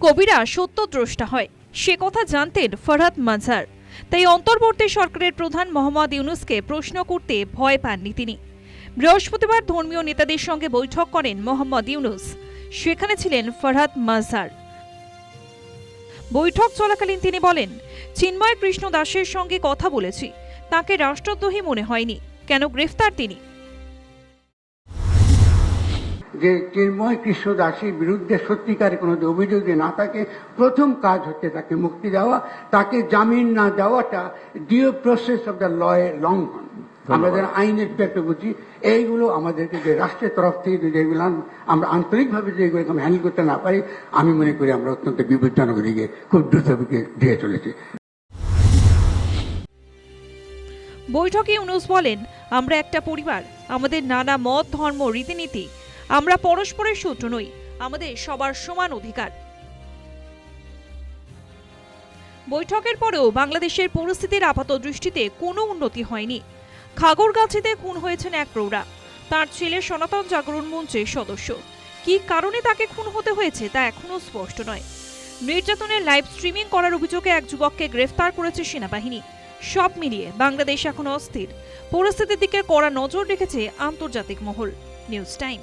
কবিরা সত্যদ্রষ্টা হয়। সে কথা জানতেন ফরহাদ মাঝার। তাই অন্তর্বর্তী সরকারের প্রধান মোহাম্মদ ইউনুসকে প্রশ্ন করতে ভয় পাননি তিনি। বৃহস্পতিবার ধর্মীয় নেতাদের সঙ্গে বৈঠক করেন মোহাম্মদ ইউনুস। সেখানে ছিলেন ফরহাদ মাঝার। বৈঠক চলাকালীন তিনি বলেন, চিন্ময় কৃষ্ণ দাসের সঙ্গে কথা বলেছি। তাকে রাষ্ট্রদ্রোহী মনে হয়নি। কেন গ্রেফতার তিনি? যে চিন্ময় কৃষ্ণ দাসের বিরুদ্ধে সত্যিকার কোনো অভিযোগ না থাকে প্রথম কাজ হচ্ছে তাকে মুক্তি দেওয়া তাকে জামিন না দেওয়াটা ডিও প্রসেস অফ দ্য লয়ের লঙ্ঘন। আমরা যারা আইনের পেপে বুঝি এইগুলো আমাদেরকে যে রাষ্ট্রের তরফ থেকে যদি এগুলো আমরা আন্তরিকভাবে যদি এগুলো হ্যান্ডেল করতে না পারি আমি মনে করি আমরা অত্যন্ত বিপজ্জনক দিকে খুব দ্রুত দিকে ধীরে চলেছি। বৈঠকে ইউনুস বলেন আমরা একটা পরিবার আমাদের নানা মত ধর্ম রীতিনীতি আমরা পরস্পরের শত্রু নই, আমাদের সবার সমান অধিকার। বৈঠকের পরেও বাংলাদেশের পরিস্থিতির আপাত দৃষ্টিতে কোনো উন্নতি হয়নি। খাগড়গাছিতে খুন হয়েছেন এক প্রৌঢ়া। তার ছেলে সনাতন জাগরণ মঞ্চের সদস্য। কী কারণে তাকে খুন হতে হয়েছে তা এখনও স্পষ্ট নয়। নির্যাতনের লাইভ স্ট্রিমিং করার অভিযোগে এক যুবককে গ্রেফতার করেছে সেনাবাহিনী। সব মিলিয়ে বাংলাদেশ এখন অস্থির। পরিস্থিতির দিকে কড়া নজর রেখেছে আন্তর্জাতিক মহল। News time.